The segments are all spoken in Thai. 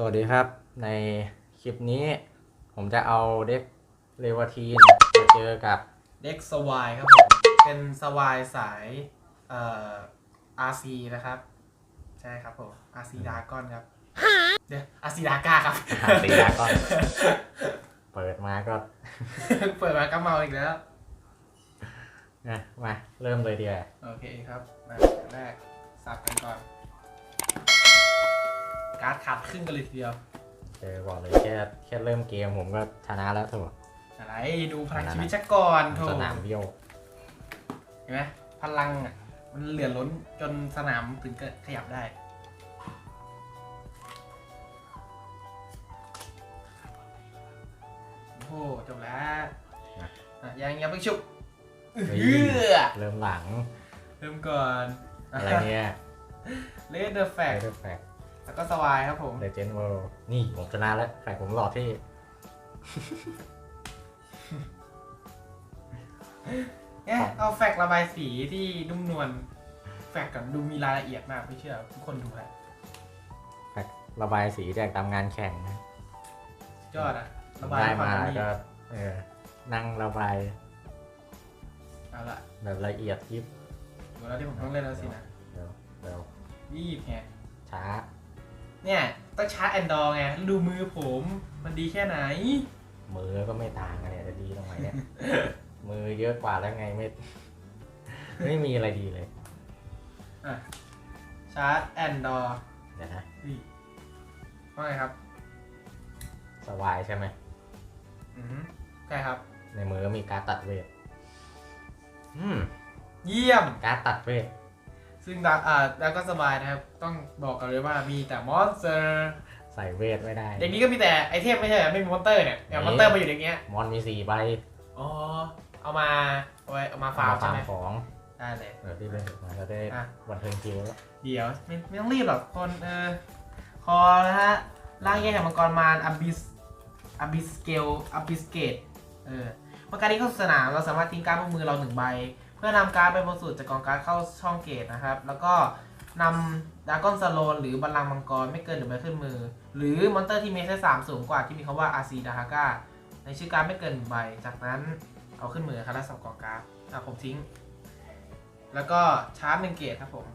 สวัสดีครับ ในคลิปนี้ผมจะเอาเด็กเรวาทีนมาเจอกับเด็กสวายครับผม เป็นสวายสายเอ่อ RC นะครับ ใช่ครับผม RC ดากอนครับ เดี๋ยว RC ดาก้าครับ อาตีดาก้อนเปิดมาก็เปิดมาก็เมาอีกแล้ว นะมาเริ่มเลยดีกว่าโอเคครับ มาอย่างแรกสับกันก่อน การ์ดขาดครึ่งกันเลยทีเดียวเจอบอกเลยแค่แค่เริ่มเกมผมก็ชนะแล้วถูกอะไรดูพลังชีวิตชักก่อนโถสนามเบี้ยวเห็นไหมพลังอะมันเหลือล้นจนสนามถึงเกิดขยับได้โอ้โหจบแล้วอะยังยังเพิ่งชุบเฮ้ยเอื้อเริ่มหลัง เริ่มก่อน อะไรเนี่ยเลดเดอร์แฟแฟกกแฟก แล้วก็สวายครับผม เลเจนด์เวิลด์นี่ผมชนะแล้วแฟกผมหล่อที่เนี่ยเอาแฟกระบายสีที่นุ่มนวลแฟกก่อนดูมีรายละเอียดมากไม่เชื่อทุกคนดูฮะแฟกระบายสีแจกตามงานแข่งนะยอดอะระบายได้ควมาละแล้วเอียก็ดเออนั่งระบายเอาละแบบละเอียดยิบเวลาที่ผมต้องเล่นแล้วสินะเร็วเร็วรีบไงช้า เนี่ยต้องชาร์จแอนดอร์ไงแล้วดูมือผม มันดีแค่ไหน มือก็ไม่ต่างกันเนี่ยจะดีตรงไหนเนี่ย มือเยอะกว่าแล้วไงไม่ ไม่มีอะไรดีเลย อะ ชาร์จแอนดอร์เดี๋ยวนะว่าไงครับ สวายใช่ไหม อือฮึใช่ครับ ในมือก็มีการดตัดเวทอืม เยี่ยม การดตัดเวท ซึ่งดักอ่าดักก็สบายนะครับ ต้องบอกกันเลยว่ามีแต่มอนสเตอร์ใส่เวทไม่ได้เด็กนี้ก็มีแต่ไอเทมไม่ใช่เหรอไม่มีมอนเตอร์เนี่ยอย่างมอนเตอร์มาอยู่อย่างเงี้ย มอนมีสี่ใบอ๋อ เอามาเอาไว้เอามาฟาร์มเอใช่ไหมของได้เลย เออที่เล่นถึงมาจะได้อะวันเทิงคิวแล้วเดี๋ยวไม่ไม่ต้องรีบหรอกคนเออคอนะฮะร่างแยกแห่งมังกรมารอับบิสอับบิสเกลอับบิสเกตเออเมื่อการนี้เข้าสู่สนามเราสามารถทิ้งการ์ดบนมือเราหนึ่งใบ เพื่อนำการ์ดไปบนสุดจากกองการ์ดเข้าช่องเกตนะครับ แล้วก็นำดากอนสโลนหรือบัลลังก์มังกรไม่เกินหนึ่งใบขึ้นมือ หรือมอนเตอร์ที่มีเซตสามสูงกว่าที่มีคำว่าอาซีดาฮาก้าในชื่อการ์ดไม่เกินหนึ่งใบ จากนั้นเอาขึ้นมือครับแล้วสับกองการ์ดอะผมทิ้ง แล้วก็ชาร์จหนึ่งเกตครับผม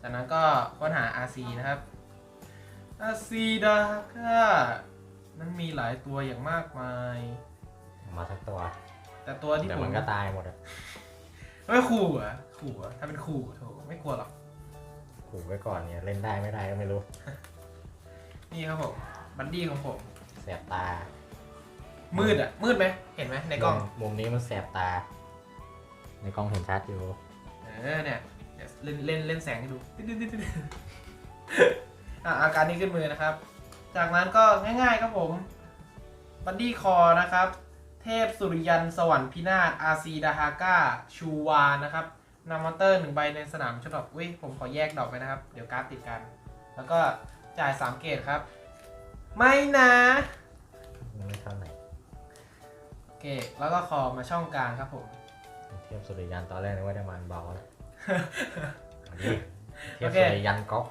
จากนั้นก็ค้นหา RC นะครับ RC ดาก้ามันมีหลายตัวอย่างมากมาย มาสักตัว แต่ตัวที่แต่ผมมันก็ตายหมดอะไม่ขู่เหรอะขู่เหรอะถ้าเป็นขู่โถไม่กลัวหรอก ขู่ไว้ก่อนเนี่ยเล่นได้ไม่ได้ก็ไม่รู้นี่ครับผม บัดดี้ของผม แสบตามืดอะ มืดไหมเห็นไหมในกล้อง มุมมุมนี้มันแสบตา ในกล้องเห็นชัดอยู่เออเนี่ยเดี๋ยวเล่นเล่นเล่นแสงให้ดูอะอาการนี้ขึ้นมือนะครับ จากนั้นก็ง่ายๆครับผม บัดดี้คอนะครับ เทพสุริยันสวรรค์พินาศอาซีดาฮาก้า ชูวา นะครับนำมอนเตอร์หนึ่งใบในสนามชุดดอกอุ้ยผมขอแยกดอกไปนะครับ เดี๋ยวการ์ดติดกัน แล้วก็จ่าย 3 เกตครับ ไม่นะ ไม่เท่าไหร่เกตแล้วก็คอมาช่องกลางครับผม เทียบสุริยันตอนแรกนึกว่าจะมันเบาแล้วอันนี้เทียบโอเคสุริยันก๊อก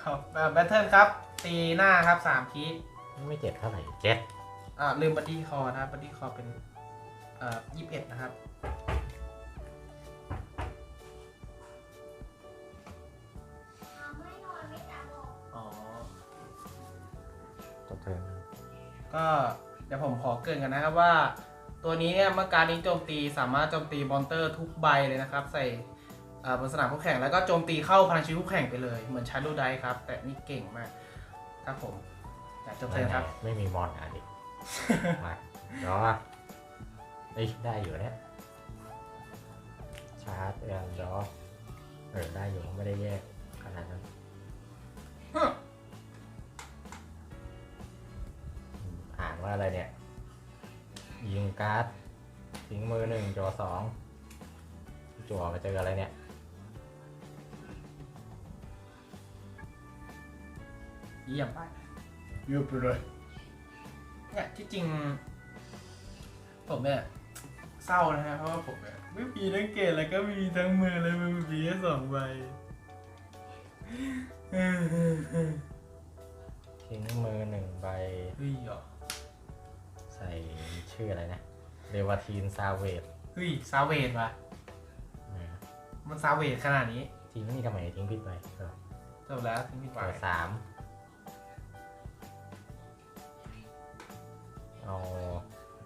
ครับแบทเทิลครับ ตีหน้าครับ3คีย์ไม่เจ็ดเท่าไหร่เจ็ด อ่าลืมบัดดี้คอนะครับบัดดี้คอเป็นเอ่อยี่สิบเอ็ดนะครับอ๋อจบเทิร์นก็เดี๋ยวผมขอเกรินกันนะครับว่า ตัวนี้เนี่ยเมื่อการนี้โจมตีสามารถโจมตีมอนเตอร์ทุกใบเลยนะครับ ใส่เอ่อบนสนามคู่แข่งแล้วก็โจมตีเข้าพลังชีวิตคู่แข่งไปเลย เหมือนชาร์ดูไดครับ แต่นี่เก่งมากครับผมแต่จบเลยครับ ไม่มีมอนอะดิ มาเดี๋ยวเอ้ยได้อยู่เนี่ยชาร์จเออเดี๋ยวเออได้อยู่ไม่ได้แยกขนาดนั้นฮึอืมอ่านว่าอะไรเนี่ย ยิงการ์ดทิ้งมือหนึ่งจัวสองจั่วมาเจออะไรเนี่ยเยี่ยมไปเยี่ยมไปเลย เนี่ยที่จริง ผมเนี่ยเศร้านะฮะเพราะว่าผมเนี่ยไม่มีทั้งเกตแล้วก็มีทั้งมือเลยมันมีแค่สองใบทิ้งมือหนึ่งใบ เฮ้ยเหรอใส่ชื่ออะไรนะเรวาทีนซาเวตเฮ้ยซาเวดว่ะมันซาเวดขนาดนี้ ทิ้งนี่ทำไมทิ้งผิดไปเออจบแล้วทิ้งผิดไปเปิดสาม เอา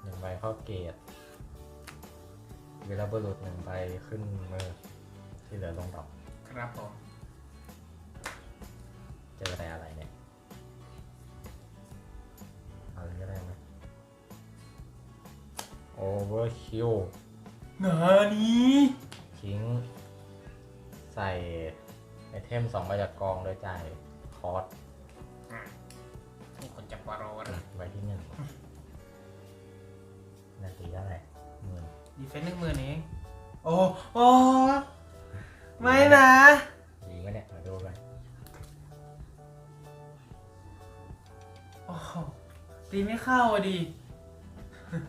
หนึ่งใบเข้าเกตเวลาบรุษหนึ่งใบขึ้นมือที่เหลือลงดอกครับผม เจออะไรอะไรเนี่ยเอาเลยก็ได้ไหมโอเวอร์คิวหนานี้ทิ้ง ใส่ไอเทมสองใบจากกองโดยจ่ายคอร์สนี่คนจับวารอนะใบที่หนึ่ง ดีเฟนต์หนึ่งหมื่นเองโอ้โอ้ไม่นะดีไหมเนี่ยมาดูกันโอ้โหตีไม่เข้าอะดิอืม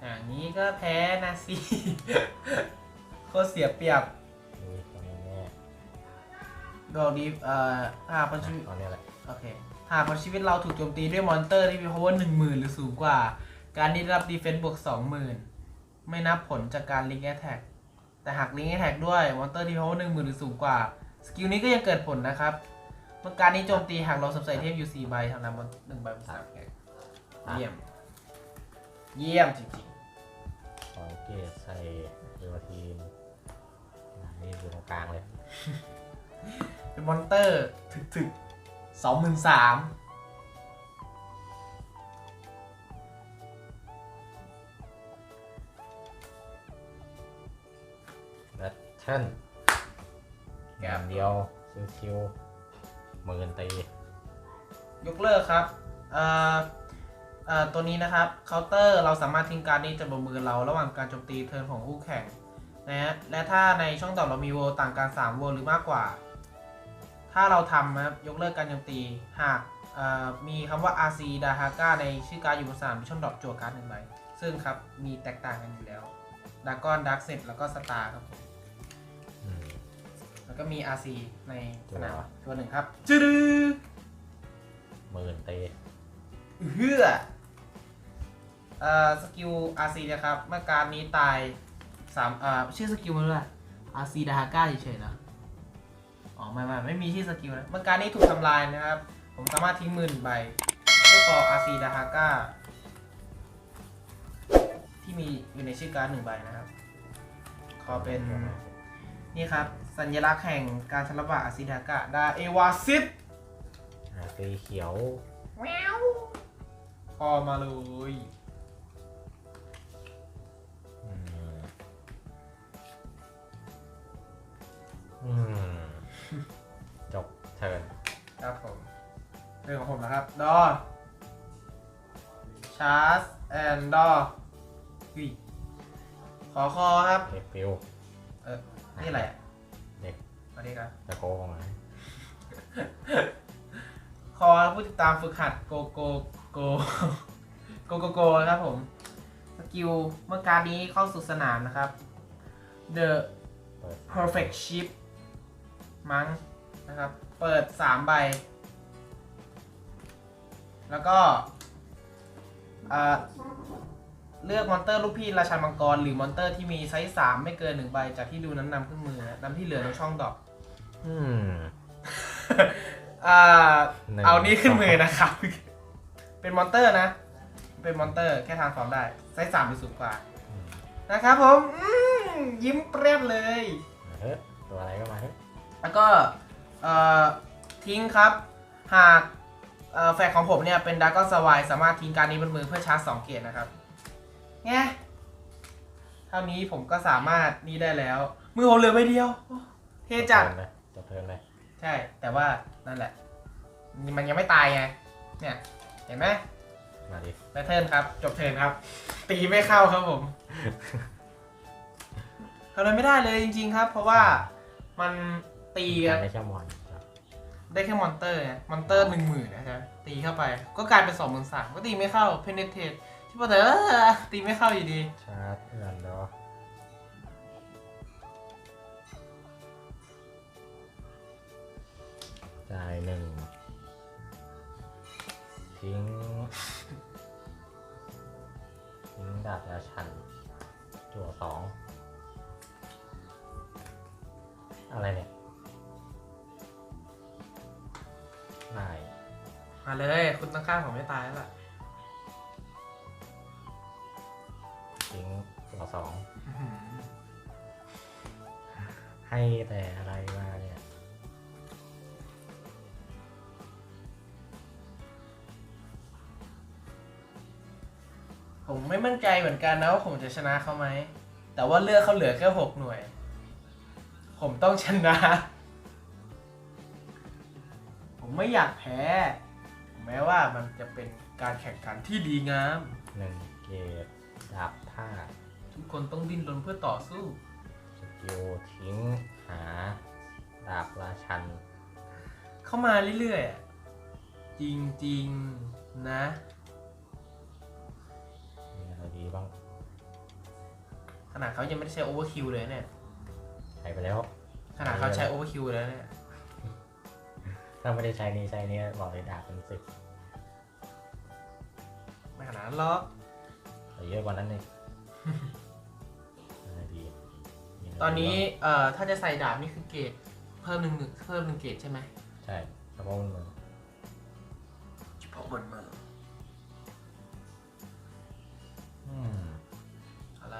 อย่างนี้ก็แพ้นะสิโคตรเสียเปรียบดูตรงนี้แน่ดอกดีเอ่อหากพันชีวิตตอนนี้แหละโอเค หากพันชีวิตเราถูกโจมตีด้วยมอนเตอร์ที่มี power หนึ่งหมื่นหรือสูงกว่า การนี้ได้รับดีเฟนต์บวกสองหมื่นไม่นับผลจากการลิง k ์แอ t แทกแต่หากลิง k ์แอ t แทกด้วยมอนเตอร์ที่ power หนึ่งหมื่นหรือสูงกว่า สกิลนี้ก็ยังเกิดผลนะครับเมื่อการนี้โจมตีหากเราสวมใส่เทพอยู่สี่ใบทำนำมันหนึ่งใบบนสามแกเยี่ยม เยี่ยมจริงสองเกตใส่เรวาทีนนี่อยู่ตรงกลางเลยๆเป็นมอนเตอร์ถึกๆ สองหมื่นสามแบทเทิลแกมเดียวซื้อคิวหมื่นตียกเลิกครับเอ่อเอ่อตัวนี้นะครับเคาน์เตอร์เราสามารถทิ้งการดนี้จากบนมือเราระหว่างการโจมตีเทิร์นของคู่แข่งนะฮะและถ้าในช่องดอกเรามีโวต่างกัน3โวหรือมากกว่า ถ้าเราทำนะครับยกเลิกการโจมตี หากเอ่อมีคำว่า RC ดาฮาก้าในชื่อการดอยู่บนสนามมีช่องดอกจั่วการ์ดหนึ่งใบซึ่งครับมีแตกต่างกันอยู่แล้วดากอนดักเซตแล้วก็สตาร์ครับผมอืมแล้วก็มี RC ในสนามจั่วตัวหนึ่งครับจืดหมื่นตีเฮือเอ่อสกิล RC นะครับ เมื่อการนี้ตายสามเอ่อชื่อสกิลมันด้วย RC ดาฮาก้าเฉยๆนะ อ๋อไม่ไม่ไม่มีชื่อสกิลนะเมื่อการนี้ถูกทำลายนะครับ ผมสามารถทิ้งมือหนึ่งใบเพื่อขอ RC ดาฮาก้าที่มีอยู่ในชื่อการ์ดหนึ่งใบนะครับขอเป็นนี่ครับ สัญลักษณ์แห่งการชลบะ RC ดาฮาก้าดาเอวาซิตอ่าตีเขียวแววพอมาเลยอืม ดอชาร์สแอนดอหุยขอคอครับ เด็กฟิวเออนี่อะไรอะเด็กสวัสดีครับตะโกงมาคอผู้ติดตามฝึกหัดโกโกโกโกโกโกนะครับผม สกิลเมื่อการนี้เข้าสู่สนามนะครับ The เปิด perfect ship มั้งนะครับ เปิด 3 ใบ แล้วก็อ่าเลือกมอนเตอร์ลูกพี่ราชันมังกร หรือมอนเตอร์ที่มีไซส์สามไม่เกินหนึ่งใบจากที่ดูนั้นนำขึ้นมือนำที่เหลือในช่องดอกอืมอ่าหนึ่งเอานี้ขึ้นมือนะครับ เป็นมอนเตอร์นะ เป็นมอนเตอร์แค่ทางฟอร์มได้ไซส์สามหรือสูงกว่าอืมนะครับผมอืมยิ้มเปรี้ยเลย เฮ้ยตัวอะไรก็มาเฮ้ยแล้วก็เอ่อทิ้งครับ หากเอ่อ แฟกของผมเนี่ยเป็นดาร์กอนสวายสามารถทิ้งการนี้บนมือเพื่อชาร์จสองเกียร์นะครับไงเท่านี้ผมก็สามารถนี่ได้แล้ว มือผมเหลือใบเดียวโอ้เท่จัดจบเทิร์นเลยจบเทิร์นเลยใช่แต่ว่านั่นแหละ มันยังไม่ตายไงเนี่ยเห็นไหมมาดิแพทเทิร์นครับ จบเทิร์นครับ ตีไม่เข้าครับผมทำอะไรไม่ได้เลยจริง ๆ ครับ เพราะว่ามันตีกันไม่ใช่มอนครับ ได้แค่มอนเตอร์ไงมอนเตอร์หนึ่งหมื่นนะครับตีเข้าไป ก็กลายเป็นสองหมื่นสามก็ตีไม่เข้าเพนเนเทตที่พอกแต่เออตีไม่เข้าอยู่ดี ชาร์จเอือนดอจ่ายหนึ่งทิ้งทิ้งดาบราชันจั่วสองอะไรเนี่ย มาเลย คุณต้องฆ่าผมไม่ตายแล้วล่ะทิ้งจั่วสองอื้อหือให้แต่อะไรมาเนี่ยผมไม่มั่นใจเหมือนกันนะว่าผมจะชนะเขาไหม แต่ว่าเลือกเขาเหลือแค่หกหน่วย ผมต้องชนะ ผมไม่อยากแพ้ แม้ว่ามันจะเป็นการแข่งขันที่ดีงาม หนึ่งเกตดาบท่าทุกคนต้องดิ้นรนเพื่อต่อสู้ สกิลทิ้งหา ดาบราชัน เข้ามาเรื่อยๆอะจริงๆนะ มีอะไรดีบ้าง ขนาดเขายังไม่ได้ใช้โอเวอร์คิวเลยเนี่ย ใช้ไปแล้ว ขนาดเขาใช้โอเวอร์คิวแล้วเนี่ย ถ้าไม่ได้ใช้นี้ใช้นี้บอกเลยดาบเป็นสิบไม่ขนาดนั้นหรอกแต่เยอะกว่านั้นอีกอะไรดีมีะไรตอนนี้ดีบ้เอ่อถ้าจะใส่ดาบนี่คือเกรดเพิ่มหนึ่งหนึ่งเพิ่มหนึ่งเกรดใช่ไหมางใช่เฉพาะมันมือเฉพาะบนมืออืมอะไร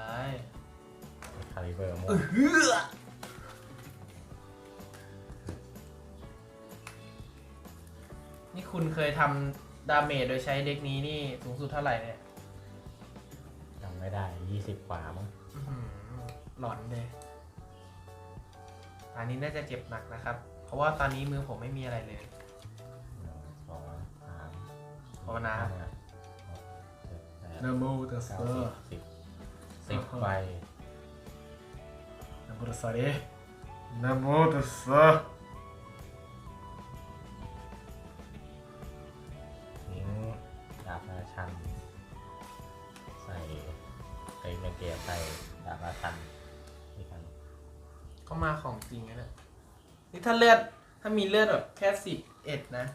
คาลิเบอร์ม่วเองอเฮือ คุณเคยทำดาเมจโดยใช้เด็กนี้นี่สูงสุดเท่าไหร่เนี่ยจำไม่ได้ยี่สิบกว่ามั้งอื้อหือหลอนเลยอันนี้น่าจะเจ็บหนักนะครับ เพราะว่าตอนนี้มือผมไม่มีอะไรเลย หนึ่งสองสามภาวนา ห้หกเจ็ดแปดนะโมตัสเก้าสิบสิบสิบใบนะโมตัสสะเดนะโมตัสสะ นี่ถ้าเลือด ถ้ามีเลือดแบบแค่สิบเอ็ดนะ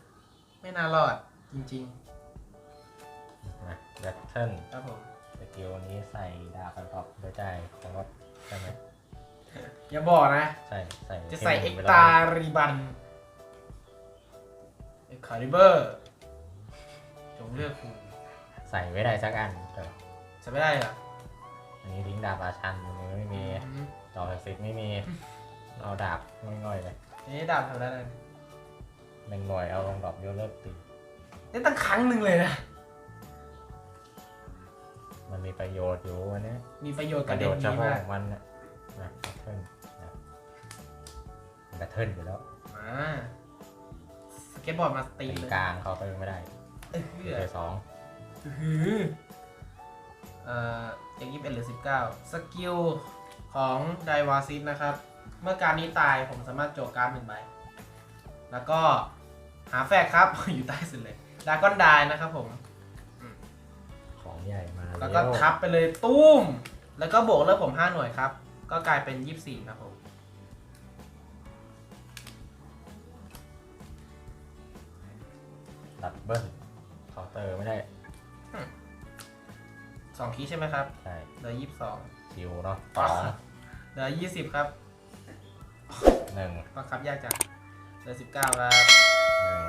ไม่น่ารอดจริง นะแบทเทิลๆ ครับผม สกิลนี้ใส่ดาบประกอบด้วยใจคอร์สใช่ไหมอย่าบอกนะ ใส่ใส่จะใส่ให้เอ็กมันตาริบันเอ็กคาลิเบอร์จงเลือกคุณใส่ไม่ได้สักอันแต่จะไม่ได้เหรออันนี้ทิ้งดาบราชันมือไม่มีอืมดอกศักดิ์สิทธิ์ไม่มี เอาดาบง่อยๆเลย นี่ดาบทำได้เลยหนึ่งหน่วยเอาลงดอกโยเลิกตีนี่ตั้งครั้งหนึ่งเลยนะ มันมีประโยชน์อยู่วันนี้มีประโยชน์ปกับระโยเด็กชน์เฉนี้พาะมาขกองมันนะนะแบทเทิลนะแบทเทิลอยู่แล้วอ่าสเก็ตบอร์ดมาตีตีเลยกลางเขาไปไม่ได้เออตีไปสองหือเอ่อจากยี่สิบเอ็ดหรือสิบเก้าสกิลของไดวาซิสนะครับ เมื่อการนี้ตายผมสามารถโจกการ์ดหนึ่งใบ แล้วก็หาแฟกครับ อยู่ใต้สุดเลยดากอนไดนะครับผม ของใหญ่มาแล้วก็ทับไปเลยตุ้ม แล้วก็บวกเลือดผม5หน่วยครับ ก็กลายเป็น24ครับผม ดับเบิ้ลเคาน์เตอร์ไม่ได้2คีย์ใช่ไหมครับใช่เหลือ22คิวเนาะสองเหลือ20ครับ หนึ่งบังคับยากจังเหลือ19ครับหนึ่ง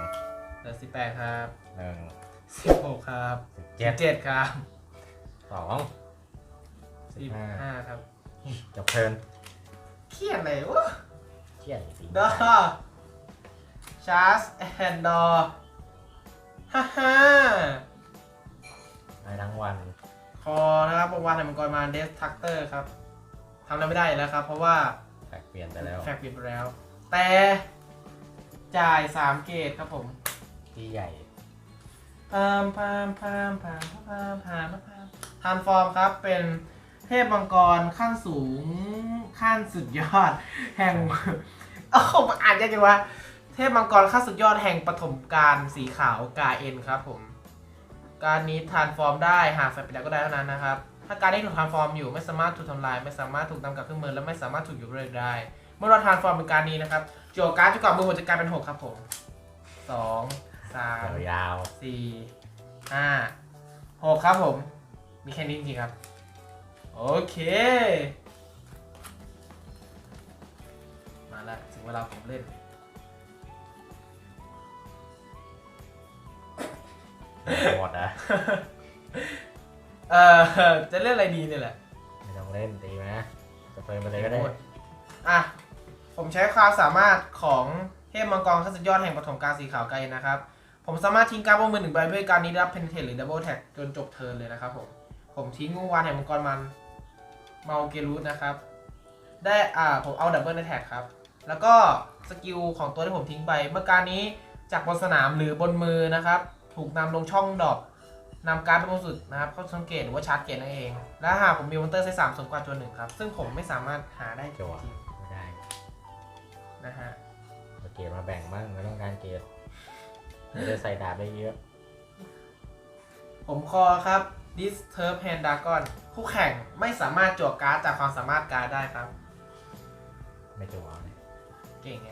เหลือ18ครับหนึ่ง16ครับสิบเจ็ด17ครับสองสิบห้า15ครับจบเทิร์นเครียดเลยวะเที่ยงจริงดอชาร์สแอนดอฮ่าฮ่าได้ทั้งวันคอนะครับวงวานแห่งมังกรมาเดสทักเตอร์ครับทำอะไรไม่ได้แล้วครับ เพราะว่าแฟก เปลี่ยนไปแล้วแฟกเปลี่ยนไปแล้ว แต่จ่าย3เกตครับผมที่ใหญ่พามพามพามพามพามพามพามทานฟอร์มครับเป็นเทพมังกรขั้นสูงขั้นสุดยอด แห่งโอ้โหอ่านยากจังวะเทพมังกรขั้นสุดยอดแห่งปฐมกาลสีขาวกาเอ็นครับผม การนี้ทานฟอร์มได้หากแฟนไปแล้วก็ได้เท่านั้นนะครับ ถ้าการที่ถูกทานฟอร์มอยู่ไม่สามารถถูกทำลาย ไม่สามารถถูกนำกลับเครื่องมือและไม่สามารถถูกยกเลิกได้ เมื่อเราทานฟอร์มเป็นการนี้นะครับโจทย์การ์ดจะกลับมือหมดจะกลายเป็นหกครับผมสองสามยาวสี่ห้าหกครับผม มีแค่นี้จริงๆครับ โอเค มาแล้วถึงเวลาผมเล่นๆหมดอะ เออจะเล่นอะไรดีเนี่ยแหละไม่ต้องเล่นตีไหมจะเพิ่มไปเลยก็ได้ อะ ผมใช้ความสามารถของเทพมังกรขั้นสุดยอดแห่งปฐมกาลสีขาวไกลนะครับ ผมสามารถทิ้งการ์ดบนมือหนึ่งใบด้วยการนี้ได้รับเพนเทนหรือดับเบิลแท็กจนจบเทิร์นเลยนะครับผม ผมทิ้งงูวานแห่งมังกรมันเมาเกรูสนะครับ ได้อ่าผมเอาดับเบิลแท็กครับ แล้วก็สกิลของตัวที่ผมทิ้งไป เมื่อการนี้จากบนสนามหรือบนมือนะครับ ถูกนำลงช่องดรอป นำการ์ดเป็นบนสุดนะครับเข้าสังเกตหรือว่าชาร์จเกตนั่นเอง และหากผมมีมอนเตอร์ไซส์สามส่วนกว่าตัวหนึ่งครับ ซึ่งผมไม่สามารถหาได้จจั่วริงไม่ได้ๆนะฮะเอาเกรดมาแบ่งบ้างไม่ต้องการเกรดไม่ได้ใส่ดาบได้เยอะผมคอครับ Disturb Hand Dragon คู่แข่งไม่สามารถจั่วการ์ดจากความสามารถการ์ดได้ครับ ไม่จั่วเลยเก่งไง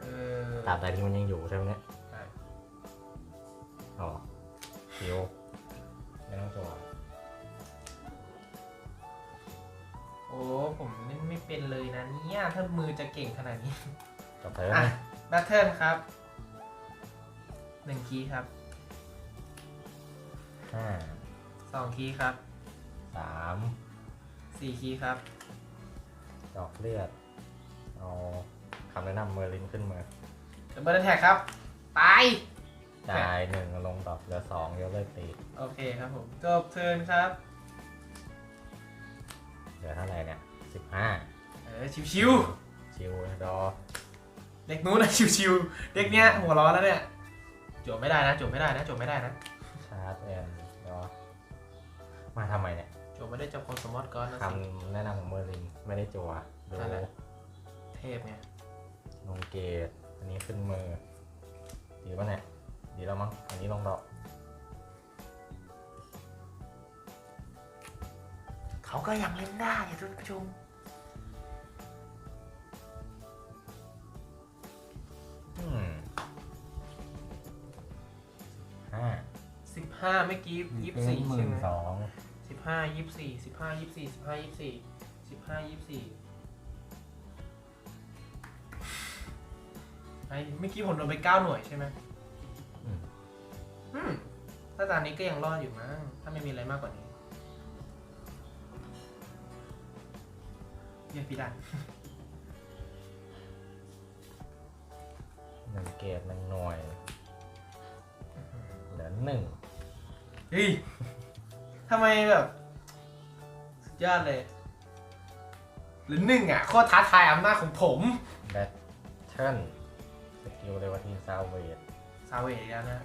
เออตราบใดที่มันยังอยู่ใช่ไหมเนี่ยใช่อ๋อ คิวไม่ต้องจั่วโอ้ผมเล่นไม่เป็นเลยนะเนี่ยถ้ามือจะเก่งขนาดนี้จบเทิร์นอะนะแบทเทิลครับหนึ่งคีย์ครับห้าสองคีย์ครับสามสี่คีย์ครับ ดอกเลือด เอาคำแนะนำเมอร์ลินขึ้นมาดับเบิลแท็กครับตาย จ่ายหนึ่งลงดอกเหลือสองยกเลิกตีโอเคครับผมจบเทิร์นครับ เหลือเท่าไหร่เนี่ยสิบห้าเออชิวชิวดอๆเด็กนู้นนะชิวๆเด็กเนี้ยหัวร้อนแล้วเนี่ยจบไม่ได้นะจบไม่ได้นะจบไม่ได้นะชาร์จแอนดอมาทำไมเนี่ยจบไม่ได้จับคนสมอตก่อนนะคสิำแนะนำของเมอร์ลินไม่ได้จั่วดูนั่นแหละเทพไงลงเกตอันนี้ขึ้นมือดีป่ะเนี่ย ดีแล้วมั้งอันนี้ลงดอกเขาก็ยังเล่นได้อย่าทุกผู้ชมอืมห้าสิบห้าเมื่อกี้ยี่สิบสี่หมื่ใช่นไหมสองสิบห้ายี่สิบสี่สิบห้ายี่สิบสี่สิบห้ายี่สิบสี่สิบห้ายี่สิบสี่ไอ้เมื่อกี้ผมโดนไปเก้าหน่วยใช่ไหมอืม อืมถ้าตอนนี้ก็ยังรอดอยู่มั้ง ถ้าไม่มีอะไรมากกว่านี้เรียกพี่ดันหนึ่งเกตหนึ่งหน่วยเหลือหนึ่งเฮ้ยทำไมแบบ สุดยอดเลยหรือหนึ่งอะโคตรท้าทายอำนาจของผมแบทเทิลสกิลเลยวาทีซาวเวทซาเวอีกแล้วนะ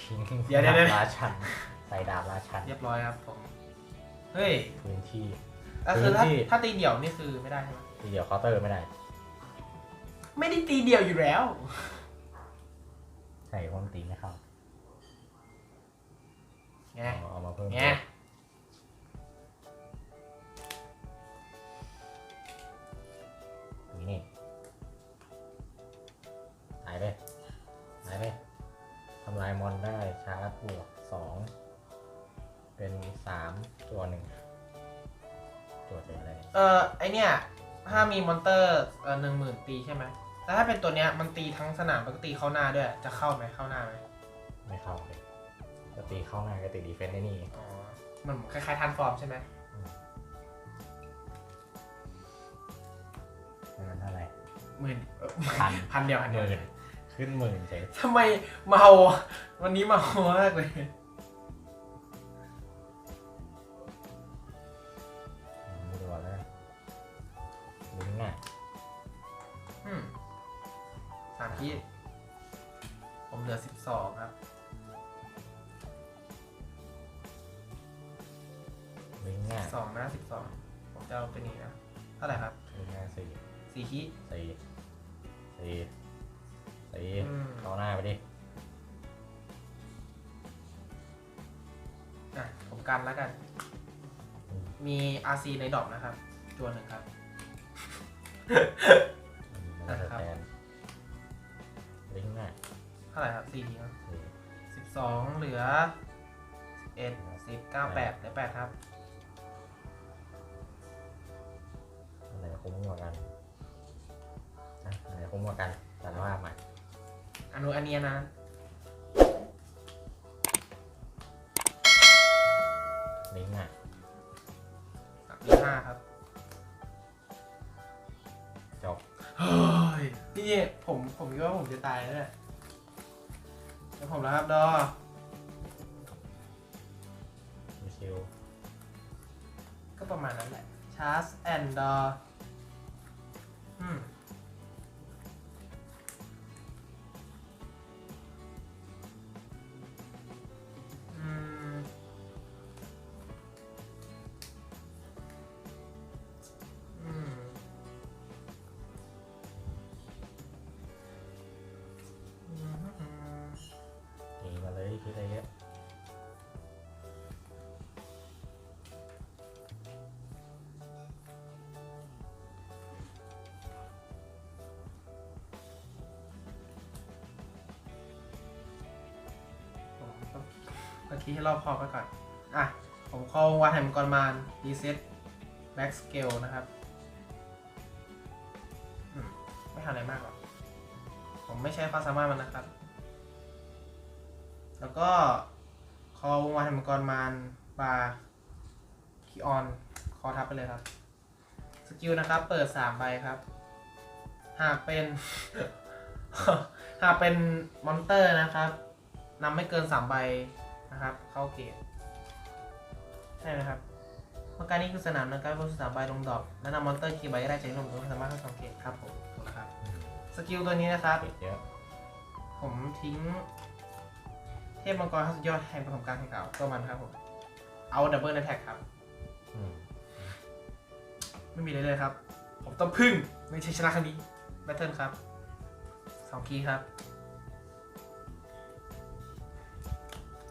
ทิ้งเดี๋ยวเดี๋ยวเดี๋ยวดาบราชัน ใส่ดาบราชันเรียบร้อยครับผมเฮ้ยพื้นที่ ก็คือถ้าพื้นที่ ถ้าตีเดี่ยวนี่คือไม่ได้ใช่ไหมทีเดียวเคาน์เตอร์ไม่ได้ ไม่ได้ตีเดี่ยวอยู่แล้ว ใส่คนตีไม่เข้าไง เอาเอามาเพิ่มไงามตัวหนึ่งตัวเจออะไรเออไอเนี่ยถ้ามีมอนเตอร์เออหนึ่งหมื่นตีใช่ไหมแต่ถ้าเป็นตัวเนี้ยมันตีทั้งสนามปกติเข้าหน้าด้วย จะเข้าไหมเข้าหน้าไหมไม่เข้าเลยจะตีเข้าหน้าก็ตีดีเฟนต์ได้นี่อ๋อมันคล้ายๆทันฟอร์มใช่ไหมมันเท่าไหร่หมื่นเอ่อพันพันเดียวพันหเดียวมื่นขึ้นหมื่นเฉยทำไมเมาวันนี้เมามากเลย กันแล้วกัน มี RC ในดอกนะครับตัวหนึ่งครับมันจะครับแทนลิเท่าไหร่ครับสี่ครับสี่สิบสองเหลือสิบเอ็ดสิบเก้าแปดเหลือแปดครับ อันไหนคุ้มกว่ากันนะอันไหนคุ้มกว่ากันแต่ว่าใหม่อนุอันเนี้ยนะ ลิงก์อะเหลือห้าครับ จบ เฮ้ยนี่ผมผมคิดว่าผมจะตายแล้วเนี่ยแล้วผมแล้วครับดอชิวก็ประมาณนั้นแหละชาร์จแอนด์ดออืม รอบคอบไปก่อน อะ ผมคอวงวานแห่งมังกรมารรีเซ็ตแบ็กสเกลนะครับ ไม่ทำอะไรมากหรอก ผมไม่ใช้ความสามารถมันนะครับ แล้วก็คอวงวานแห่งมังกรมารบาร์คีออนคอทับไปเลยครับสกิลนะครับ เปิดสามใบครับ หากเป็น หากเป็นมอนเตอร์นะครับนำไม่เกินสามใบ นะครับ เข้าเกตใช่ไหมครับเมื่อการนี้คือสนามนะครับก็สามใบลงดอกและนำมอนเตอร์กี่ใบก็ได้จากที่ลงก็สามารถเข้าสองเกตครับผมถูกแล้วครับสกิลตัวนี้นะครับเก็บเยอะผมทิ้ง เทพมังกรข้าสุดยอดแห่งประสบการณ์แห่งเก่าตัวมันครับผม เอาดับเบิลแท็กครับอืมไม่มีอะไรเลยครับ ผมต้องพึ่งไม่ใช่ชนะครั้งนี้แบทเทิลครับสองคีย์ครับ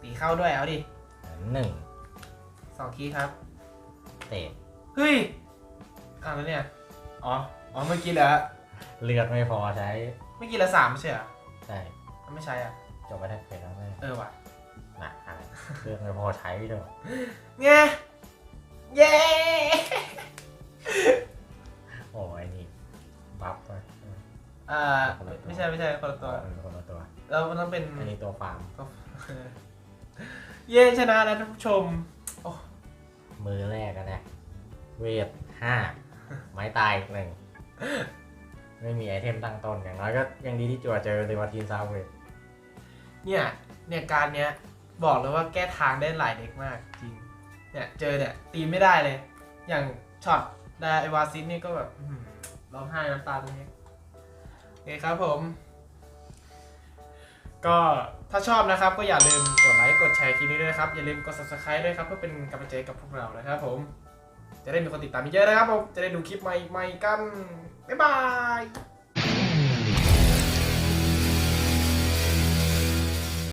ตีเข้าด้วยเอาดิหนึ่งสองคีย์ครับ เตะเฮ้ยอ่านแล้วเนี่ย อ๋อ อ๋อ เมื่อกี้เหรอเลือดไม่พอใช้ เมื่อกี้ละสามไม่ใช่เหรอใช่มันไม่ใช่อะ จบไปแท็กเฟสแล้วไม่เออว่ะหนักอะไรเลือดไม่พอใช้ด้วยไงเย้ โอ้ยนี่บัฟไปอ่า ไม่ใช่ไม่ใช่คนละตัวเป็นคนละตัว แล้วมันต้องเป็นอันนี้ตัวฟาร์ม เย้ชนะแล้วท่านผู้ชมโอ้มือแรกอะนะ เวทห้าไม้ตายอีกหนึ่ง ไม่มีไอเทมตั้งต้น อย่างน้อยก็ยังดีที่จั่วเจอเดวาทีนซาเวทเนี่ยเนี่ยการเนี้ยบอกเลยว่าแก้ทางได้หลายเด็กมากจริง เนี่ยเจอเนี่ยตีไม่ได้เลย อย่างช็อตไดไอวาซิสนี่ก็แบบอื้อหือร้องไห้น้ำตาตรงนี้โอเคครับผม ก็ ถ้าชอบนะครับก็อย่าลืมกดไลค์กดแชร์คลิปนี้ด้วยนะครับ อย่าลืมกด subscribe ด้วยครับเพื่อเป็นกำลังใจกับพวกเรานะครับผม จะได้มีคนติดตามเยอะนะครับผม จะได้ดูคลิปใหม่ๆกัน บ๊ายบาย